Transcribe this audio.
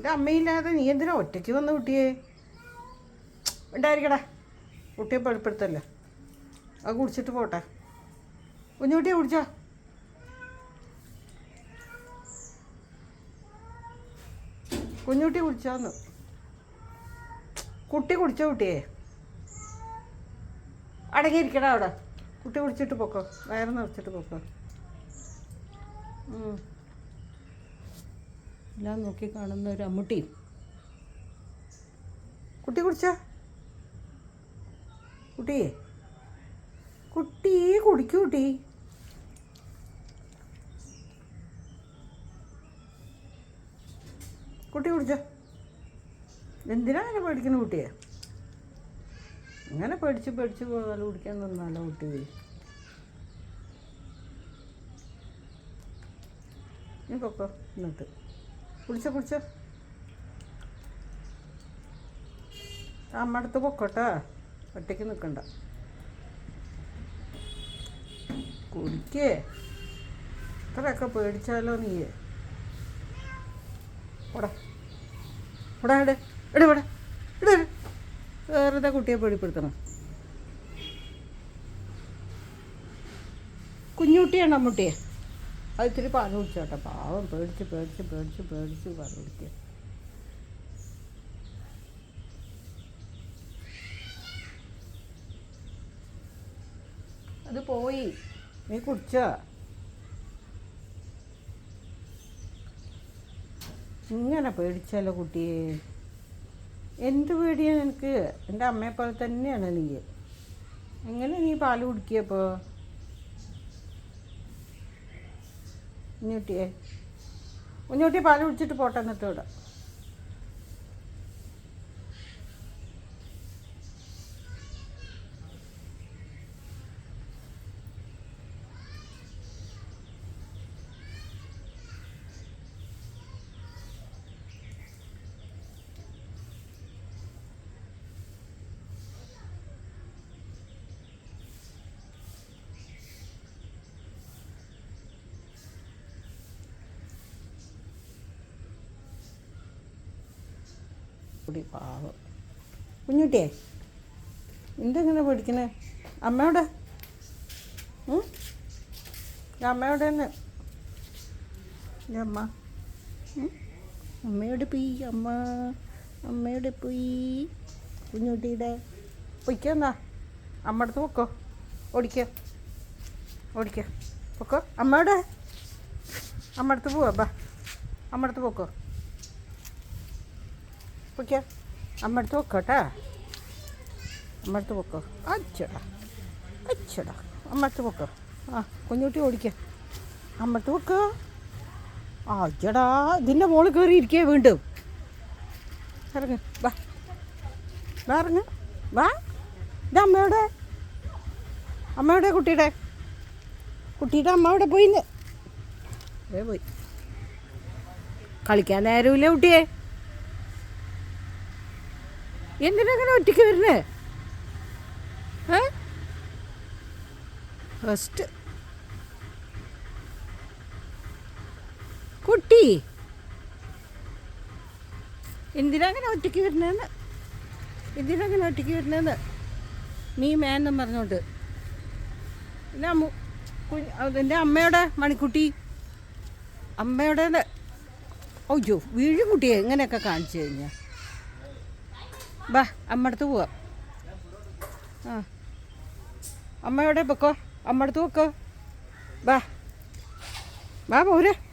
എന്റെ അമ്മയില്ലാതെ നീ എന്തിനാ ഒറ്റയ്ക്ക് വന്ന കുട്ടിയെ? ഉണ്ടായിരിക്കടാ. കുട്ടിയെ പഴുപ്പെടുത്തല്ലേ അത് കുടിച്ചിട്ട് പോട്ടെ. കുഞ്ഞുകുട്ടിയെ കുടിച്ചോ. കുഞ്ഞുകുട്ടി കുടിച്ചോന്ന്. കുട്ടി കുടിച്ചോ കുട്ടിയെ? അടങ്ങിയിരിക്കടാ അവിടെ. കുട്ടി കുടിച്ചിട്ട് പൊക്കോ. വയറ് നിറച്ചിട്ട് പൊക്കോ. എല്ലാം നോക്കി കാണുന്ന ഒരു അമ്മുട്ടിയും കുട്ടി കുടിച്ചോ? കുട്ടിയെ കുട്ടി കുടിക്കൂ കുട്ടി. കുട്ടി കുടിച്ചോ? എന്തിനാ അങ്ങനെ പേടിക്കുന്ന കുട്ടിയെ? അങ്ങനെ പേടിച്ച് പേടിച്ച് പോകാതെ കുടിക്കാൻ നിന്നാലോ കുട്ടി? ഇനി പൊക്കോ എന്നിട്ട് കുടിച്ചോ കുളിച്ചോ. അമ്മ അടുത്ത് പൊക്കോട്ടാ. ഒറ്റയ്ക്ക് നിൽക്കണ്ട കുടിക്കേ ഇത്രയൊക്കെ പേടിച്ചാലോ നീയേ വേറെ കുട്ടിയെ പേടിപ്പെടുത്തണം. കുഞ്ഞുട്ടിയാണ് അമ്മുട്ടിയെ? അത് ഇത്തിരി പാൽ കുടിച്ചോട്ടെ പാവം പേടിച്ച് പേടിച്ച് പേടിച്ച് പേടിച്ച് പാൽ കുടിക്കുക അത് പോയി. നീ കുടിച്ചോ? ഇങ്ങനെ പേടിച്ചല്ലോ കുട്ടിയെ. എന്ത് പേടിയാണ് എനിക്ക് എന്റെ അമ്മയെ പോലെ തന്നെയാണ് നീ. എങ്ങനെ നീ പാൽ കുടിക്കിയപ്പോൾ കുഞ്ഞുട്ടിയെ കുഞ്ഞുട്ടി പാൽ കുടിച്ചിട്ട് പോട്ടെ എന്നിട്ട് ഇവിടെ. കുടി പാവം. കുഞ്ഞുട്ടിയെ എന്തെങ്ങനെ പേടിക്കണേ? അമ്മയോടെ? അമ്മയോടെ തന്നെ. അമ്മ? അമ്മയോട് പോയി അമ്മ. അമ്മയോടെ പോയി. കുഞ്ഞുട്ടിയുടെ. പൊയ്ക്കെന്നാ അമ്മ അടുത്ത് പൊക്കോ. ഓടിക്കോ. ഓടിക്കോ. പൊക്കോ. അമ്മയോടെ? അമ്മ അടുത്ത് പോവാ ബാ അമ്മ അടുത്ത് പൊക്കോ. പൊയ്ക്കോ അമ്മടുത്ത് അമ്മടുത്ത് അമ്മ അടുത്ത് പൊക്കോ. അച്ചടാ. അച്ചടാ. അമ്മടുത്ത് പൊക്കോ. ആ കുഞ്ഞുട്ടി ഓടിക്കോ. അമ്മടുത്ത് പൊക്കോ. അച്ചടാ. ഇതിന്റെ മോളിൽ കയറി ഇരിക്കേ വീണ്ടും. ഇറങ്ങ്. വാ. വാ ഇറങ്ങ്. വാ. ഇത് അമ്മയുടെ. അമ്മയുടെ കുട്ടിയുടെ. കുട്ടിയുടെ അമ്മ അവിടെ പോയിന്ന്. പോയി. കളിക്കാൻ നേരമില്ല കുട്ടിയെ? എന്തിനങ്ങനെ ഒറ്റയ്ക്ക് വരുന്നേ? ഫസ്റ്റ് കുട്ടി. എന്തിനങ്ങനെ ഒറ്റയ്ക്ക് വരുന്നതെന്ന് എന്തിനങ്ങനെ ഒറ്റയ്ക്ക് വരുന്നതെന്ന് നീ മേന്നും പറഞ്ഞോണ്ട്. പിന്നെ എന്റെ കുഞ്ഞ് അതിന്റെ അമ്മയുടെ മണിക്കുട്ടി. അമ്മയുടെ ഓയ്യോ വീഴും കുട്ടിയെ ഇങ്ങനെയൊക്കെ കാണിച്ചു കഴിഞ്ഞാൽ ബാ അമ്മടുത്ത് പോവാം. ആ. എവിടെ പൊക്കോ അമ്മടുത്ത് പൊക്കോ. ബാ. ബാ പോരെ.